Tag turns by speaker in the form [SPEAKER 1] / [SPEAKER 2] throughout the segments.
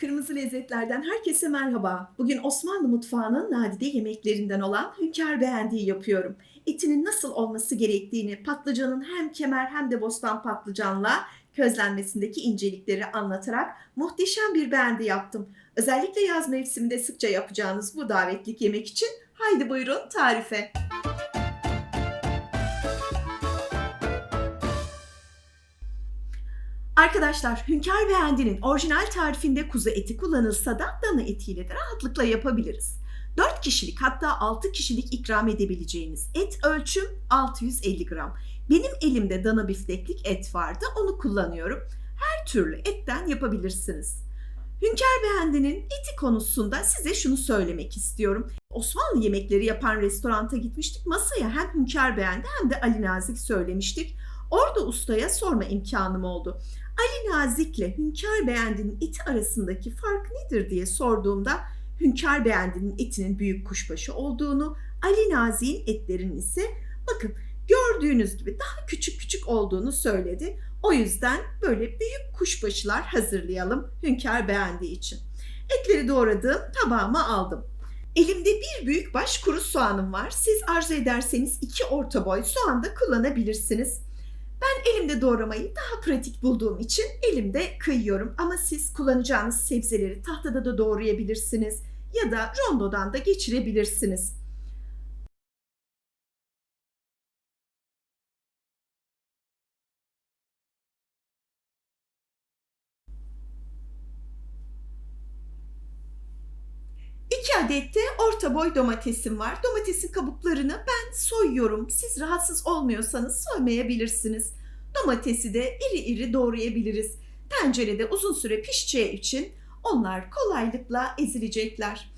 [SPEAKER 1] Kırmızı Lezzetler'den herkese merhaba. Bugün Osmanlı mutfağının nadide yemeklerinden olan hünkâr beğendiği yapıyorum. Etinin nasıl olması gerektiğini, patlıcanın hem kemer hem de bostan patlıcanla közlenmesindeki incelikleri anlatarak muhteşem bir beğendi yaptım. Özellikle yaz mevsiminde sıkça yapacağınız bu davetlik yemek için haydi buyurun tarife. Arkadaşlar Hünkar Beğendi'nin orijinal tarifinde kuzu eti kullanılsa da dana etiyle de rahatlıkla yapabiliriz. 4 kişilik hatta 6 kişilik ikram edebileceğiniz et ölçüm 650 gram. Benim elimde dana bifteklik et vardı onu kullanıyorum. Her türlü etten yapabilirsiniz. Hünkar Beğendi'nin eti konusunda size şunu söylemek istiyorum. Osmanlı yemekleri yapan restoranta gitmiştik. Masaya hem Hünkar Beğendi hem de Ali Nazik söylemiştik. Orada ustaya sorma imkanım oldu. Ali Nazik'le Hünkar Beğendi'nin eti arasındaki fark nedir diye sorduğumda Hünkar Beğendi'nin etinin büyük kuşbaşı olduğunu, Ali Nazik'in etlerinin ise bakın gördüğünüz gibi daha küçük küçük olduğunu söyledi. O yüzden böyle büyük kuşbaşılar hazırlayalım Hünkar Beğendiği için. Etleri doğradığım tabağıma aldım. Elimde bir büyük baş kuru soğanım var. Siz arzu ederseniz iki orta boy soğan da kullanabilirsiniz. Ben elimde doğramayı daha pratik bulduğum için elimde kıyıyorum. Ama siz kullanacağınız sebzeleri tahtada da doğrayabilirsiniz ya da rondodan da geçirebilirsiniz. İki adet de orta boy domatesim var. Domatesin kabuklarını ben soyuyorum. Siz rahatsız olmuyorsanız soymayabilirsiniz. Domatesi de iri iri doğrayabiliriz. Tencerede uzun süre pişeceği için onlar kolaylıkla ezilecekler.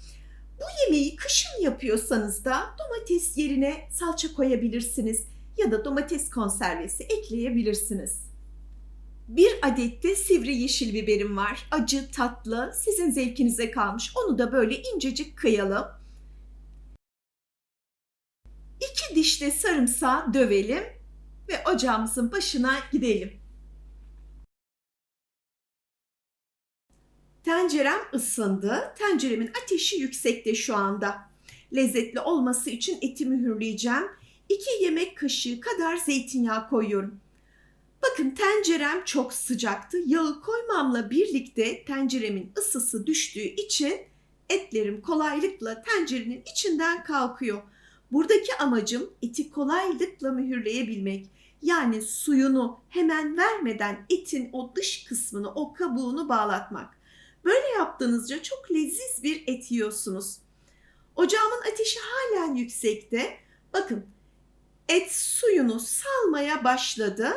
[SPEAKER 1] Bu yemeği kışın yapıyorsanız da domates yerine salça koyabilirsiniz ya da domates konservesi ekleyebilirsiniz. Bir adet de sivri yeşil biberim var. Acı, tatlı, sizin zevkinize kalmış. Onu da böyle incecik kıyalım. İki diş de sarımsağı dövelim ve ocağımızın başına gidelim. Tencerem ısındı. Tenceremin ateşi yüksekte şu anda. Lezzetli olması için eti mühürleyeceğim. 2 yemek kaşığı kadar zeytinyağı koyuyorum. Bakın tencerem çok sıcaktı. Yağı koymamla birlikte tenceremin ısısı düştüğü için etlerim kolaylıkla tencerenin içinden kalkıyor. Buradaki amacım eti kolaylıkla mühürleyebilmek. Yani suyunu hemen vermeden etin o dış kısmını, o kabuğunu bağlatmak. Böyle yaptığınızda çok leziz bir et yiyorsunuz. Ocağımın ateşi halen yüksekte. Bakın et suyunu salmaya başladı.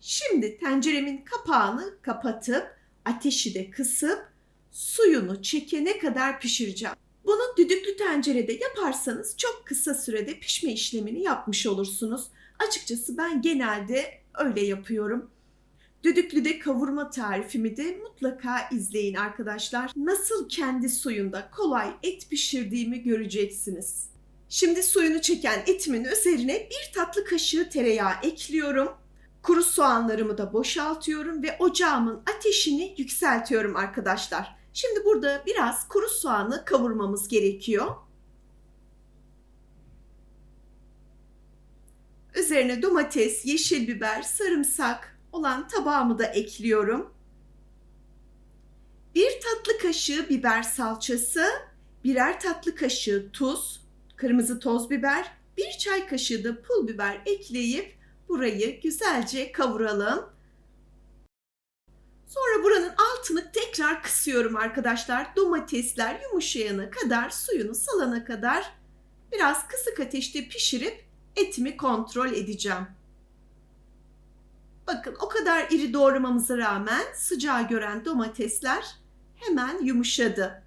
[SPEAKER 1] Şimdi tenceremin kapağını kapatıp ateşi de kısıp suyunu çekene kadar pişireceğim. Bunu düdüklü tencerede yaparsanız çok kısa sürede pişme işlemini yapmış olursunuz. Açıkçası ben genelde öyle yapıyorum. Düdüklüde kavurma tarifimi de mutlaka izleyin arkadaşlar. Nasıl kendi suyunda kolay et pişirdiğimi göreceksiniz. Şimdi suyunu çeken etimin üzerine bir tatlı kaşığı tereyağı ekliyorum. Kuru soğanlarımı da boşaltıyorum ve ocağımın ateşini yükseltiyorum arkadaşlar. Şimdi burada biraz kuru soğanı kavurmamız gerekiyor. Üzerine domates, yeşil biber, sarımsak olan tabağımı da ekliyorum. Bir tatlı kaşığı biber salçası, birer tatlı kaşığı tuz, kırmızı toz biber, bir çay kaşığı da pul biber ekleyip burayı güzelce kavuralım. Sonra buranın altını tekrar kısıyorum arkadaşlar. Domatesler yumuşayana kadar, suyunu salana kadar biraz kısık ateşte pişirip etimi kontrol edeceğim. Bakın o kadar iri doğramamıza rağmen sıcağı gören domatesler hemen yumuşadı.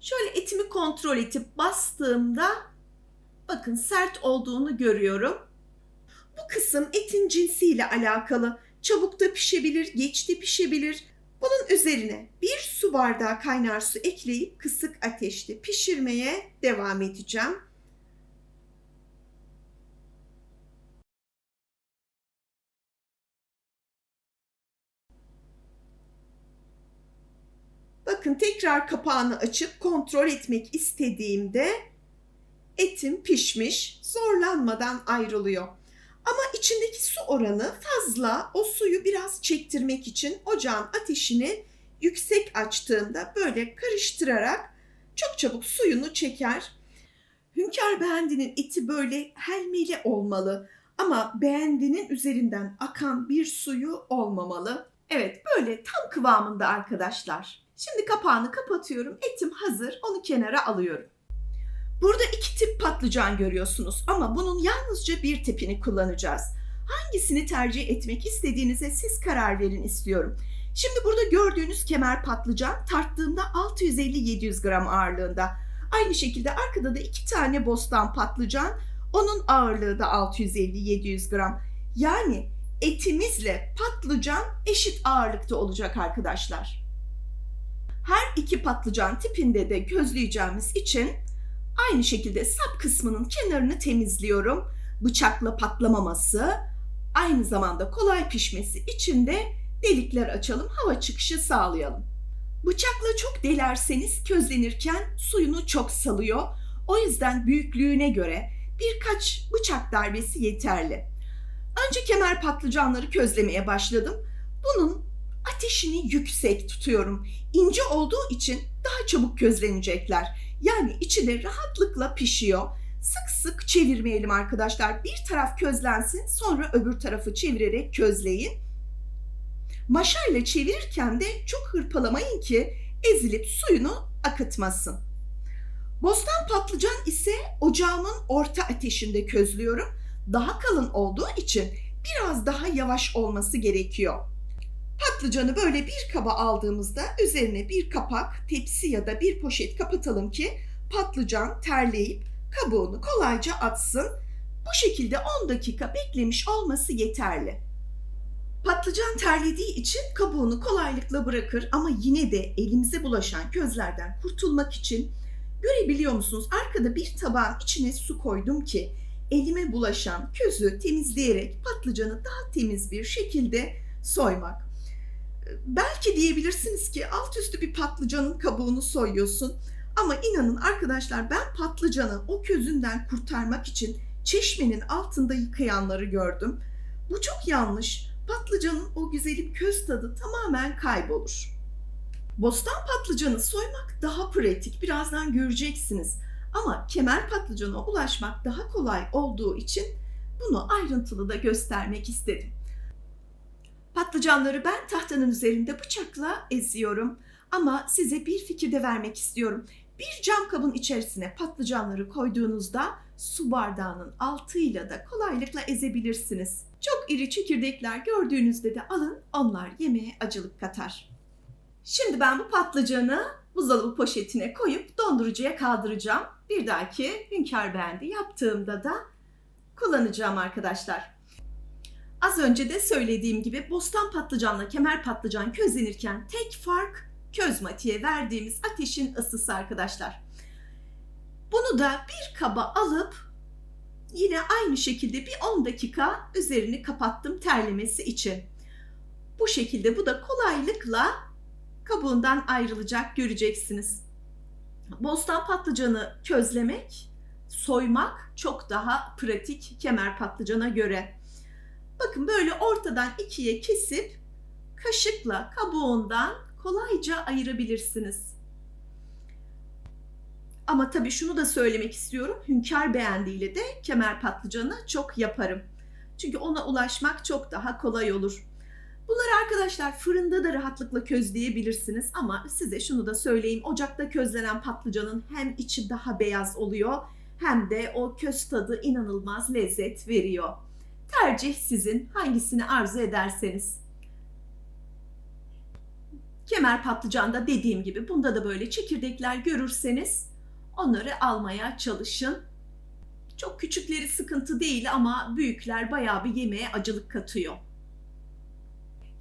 [SPEAKER 1] Şöyle etimi kontrol edip bastığımda bakın sert olduğunu görüyorum. Bu kısım etin cinsiyle alakalı. Çabuk da pişebilir, geç de pişebilir. Bunun üzerine bir su bardağı kaynar su ekleyip kısık ateşte pişirmeye devam edeceğim. Bakın tekrar kapağını açıp kontrol etmek istediğimde etim pişmiş, zorlanmadan ayrılıyor. İçindeki su oranı fazla. O suyu biraz çektirmek için ocağın ateşini yüksek açtığımda böyle karıştırarak çok çabuk suyunu çeker. Hünkar beğendinin eti böyle helmeli olmalı ama beğendinin üzerinden akan bir suyu olmamalı. Evet böyle tam kıvamında arkadaşlar. Şimdi kapağını kapatıyorum. Etim hazır. Onu kenara alıyorum. Burada iki tip patlıcan görüyorsunuz ama bunun yalnızca bir tipini kullanacağız. Hangisini tercih etmek istediğinize siz karar verin istiyorum. Şimdi burada gördüğünüz kemer patlıcan tarttığımda 650-700 gram ağırlığında. Aynı şekilde arkada da iki tane bostan patlıcan. Onun ağırlığı da 650-700 gram. Yani etimizle patlıcan eşit ağırlıkta olacak arkadaşlar. Her iki patlıcan tipinde de gözleyeceğimiz için aynı şekilde sap kısmının kenarını temizliyorum. Bıçakla patlamaması, aynı zamanda kolay pişmesi için de delikler açalım, hava çıkışı sağlayalım. Bıçakla çok delerseniz közlenirken suyunu çok salıyor. O yüzden büyüklüğüne göre birkaç bıçak darbesi yeterli. Önce kemer patlıcanları közlemeye başladım. Bunun ateşini yüksek tutuyorum. İnce olduğu için daha çabuk közlenecekler. Yani içi de rahatlıkla pişiyor. Sık sık çevirmeyelim arkadaşlar. Bir taraf közlensin sonra öbür tarafı çevirerek közleyin. Maşayla çevirirken de çok hırpalamayın ki ezilip suyunu akıtmasın. Bostan patlıcan ise ocağımın orta ateşinde közlüyorum. Daha kalın olduğu için biraz daha yavaş olması gerekiyor. Patlıcanı böyle bir kaba aldığımızda üzerine bir kapak, tepsi ya da bir poşet kapatalım ki patlıcan terleyip kabuğunu kolayca atsın. Bu şekilde 10 dakika beklemiş olması yeterli. Patlıcan terlediği için kabuğunu kolaylıkla bırakır ama yine de elimize bulaşan közlerden kurtulmak için görebiliyor musunuz? Arkada bir tabağın içine su koydum ki elime bulaşan közü temizleyerek patlıcanı daha temiz bir şekilde soymak. Belki diyebilirsiniz ki alt üstü bir patlıcanın kabuğunu soyuyorsun. Ama inanın arkadaşlar ben patlıcanı o közünden kurtarmak için çeşmenin altında yıkayanları gördüm. Bu çok yanlış. Patlıcanın o güzelim köz tadı tamamen kaybolur. Bostan patlıcanı soymak daha pratik. Birazdan göreceksiniz. Ama kemer patlıcana ulaşmak daha kolay olduğu için bunu ayrıntılı da göstermek istedim. Patlıcanları ben tahtanın üzerinde bıçakla eziyorum. Ama size bir fikir de vermek istiyorum. Bir cam kabın içerisine patlıcanları koyduğunuzda su bardağının altıyla da kolaylıkla ezebilirsiniz. Çok iri çekirdekler gördüğünüzde de alın, onlar yemeğe acılık katar. Şimdi ben bu patlıcanı buzdolabı poşetine koyup dondurucuya kaldıracağım. Bir dahaki Hünkar Beğendi yaptığımda da kullanacağım arkadaşlar. Az önce de söylediğim gibi bostan patlıcanla kemer patlıcan közlenirken tek fark köz matiğe verdiğimiz ateşin ısısı arkadaşlar. Bunu da bir kaba alıp yine aynı şekilde bir 10 dakika üzerini kapattım terlemesi için. Bu şekilde bu da kolaylıkla kabuğundan ayrılacak göreceksiniz. Bostan patlıcanı közlemek, soymak çok daha pratik kemer patlıcana göre. Bakın böyle ortadan ikiye kesip kaşıkla kabuğundan kolayca ayırabilirsiniz. Ama tabii şunu da söylemek istiyorum. Hünkar beğendiğiyle de kemer patlıcanı çok yaparım. Çünkü ona ulaşmak çok daha kolay olur. Bunları arkadaşlar fırında da rahatlıkla közleyebilirsiniz ama size şunu da söyleyeyim. Ocakta közlenen patlıcanın hem içi daha beyaz oluyor hem de o köz tadı inanılmaz lezzet veriyor. Tercih sizin hangisini arzu ederseniz. Kemer patlıcanda dediğim gibi bunda da böyle çekirdekler görürseniz onları almaya çalışın. Çok küçükleri sıkıntı değil ama büyükler bayağı bir yemeğe acılık katıyor.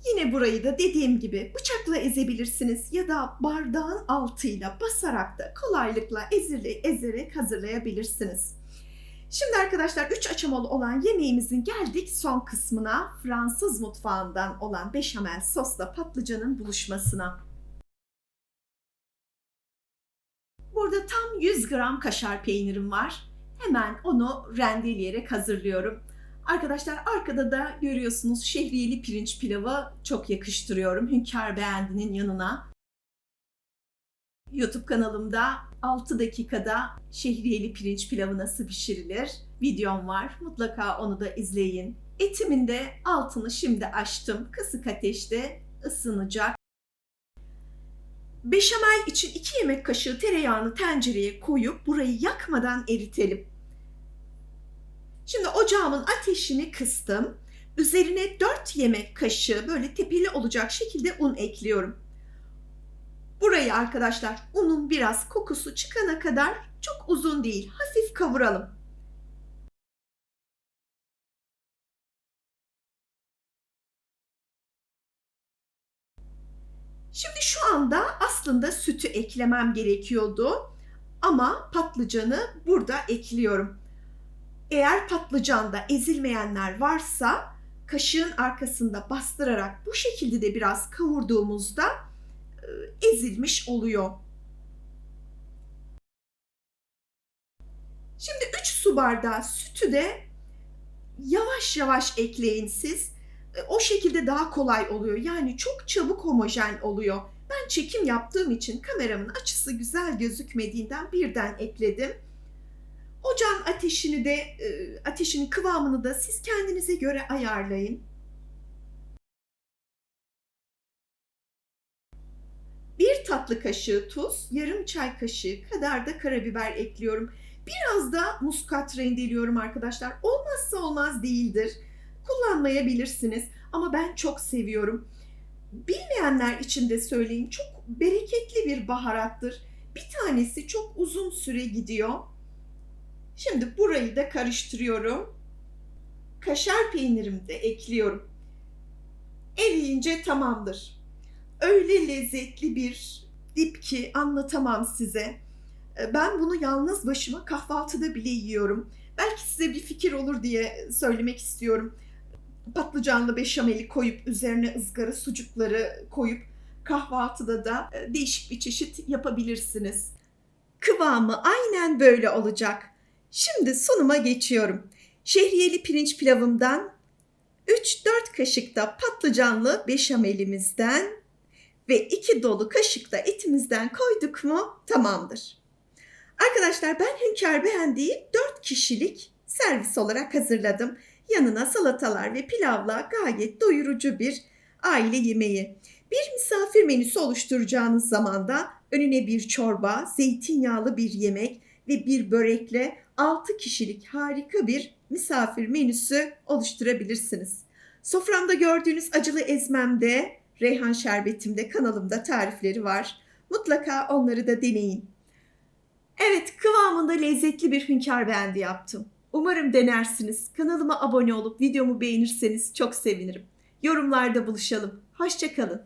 [SPEAKER 1] Yine burayı da dediğim gibi bıçakla ezebilirsiniz ya da bardağın altıyla basarak da kolaylıkla ezirle, ezerek hazırlayabilirsiniz. Şimdi arkadaşlar 3 aşamalı olan yemeğimizin geldik son kısmına. Fransız mutfağından olan beşamel sosla patlıcanın buluşmasına. Burada tam 100 gram kaşar peynirim var. Hemen onu rendeleyerek hazırlıyorum. Arkadaşlar arkada da görüyorsunuz şehriyeli pirinç pilavı çok yakıştırıyorum. Hünkar Beğendi'nin yanına. YouTube kanalımda 6 dakikada şehriyeli pirinç pilavı nasıl pişirilir videom var. Mutlaka onu da izleyin. Etimin de altını şimdi açtım. Kısık ateşte ısınacak. Beşamel için 2 yemek kaşığı tereyağını tencereye koyup burayı yakmadan eritelim. Şimdi ocağımın ateşini kıstım. Üzerine 4 yemek kaşığı böyle tepeli olacak şekilde un ekliyorum. Burayı arkadaşlar unun biraz kokusu çıkana kadar çok uzun değil hafif kavuralım. Şimdi şu anda aslında sütü eklemem gerekiyordu ama patlıcanı burada ekliyorum. Eğer patlıcanda ezilmeyenler varsa kaşığın arkasında bastırarak bu şekilde de biraz kavurduğumuzda ezilmiş oluyor. Şimdi 3 su bardağı sütü de yavaş yavaş ekleyin siz. E, O şekilde daha kolay oluyor. Yani çok çabuk homojen oluyor. Ben çekim yaptığım için kameramın açısı güzel gözükmediğinden birden ekledim. Ocağın ateşini de e, ateşinin kıvamını da siz kendinize göre ayarlayın. Bir tatlı kaşığı tuz, yarım çay kaşığı kadar da karabiber ekliyorum. Biraz da muskat rendeliyorum arkadaşlar. Olmazsa olmaz değildir. Kullanmayabilirsiniz ama ben çok seviyorum. Bilmeyenler için de söyleyeyim. Çok bereketli bir baharattır. Bir tanesi çok uzun süre gidiyor. Şimdi burayı da karıştırıyorum. Kaşar peynirimi de ekliyorum. Eriyince tamamdır. Öyle lezzetli bir dip ki anlatamam size. E, Ben bunu yalnız başıma kahvaltıda bile yiyorum. Belki size bir fikir olur diye söylemek istiyorum. Patlıcanlı beşameli koyup üzerine ızgara sucukları koyup kahvaltıda da e, değişik bir çeşit yapabilirsiniz. Kıvamı aynen böyle olacak. Şimdi sunuma geçiyorum. Şehriyeli pirinç pilavımdan 3-4 kaşık da patlıcanlı beşamelimizden ve 2 dolu kaşık da etimizden koyduk mu tamamdır. Arkadaşlar ben hünkâr beğendiği 4 kişilik servis olarak hazırladım. Yanına salatalar ve pilavla gayet doyurucu bir aile yemeği. Bir misafir menüsü oluşturacağınız zaman da önüne bir çorba, zeytinyağlı bir yemek ve bir börekle 6 kişilik harika bir misafir menüsü oluşturabilirsiniz. Soframda gördüğünüz acılı ezmemde, reyhan şerbetimde kanalımda tarifleri var. Mutlaka onları da deneyin. Evet, kıvamında lezzetli bir hünkâr beğendi yaptım. Umarım denersiniz. Kanalıma abone olup videomu beğenirseniz çok sevinirim. Yorumlarda buluşalım. Hoşçakalın.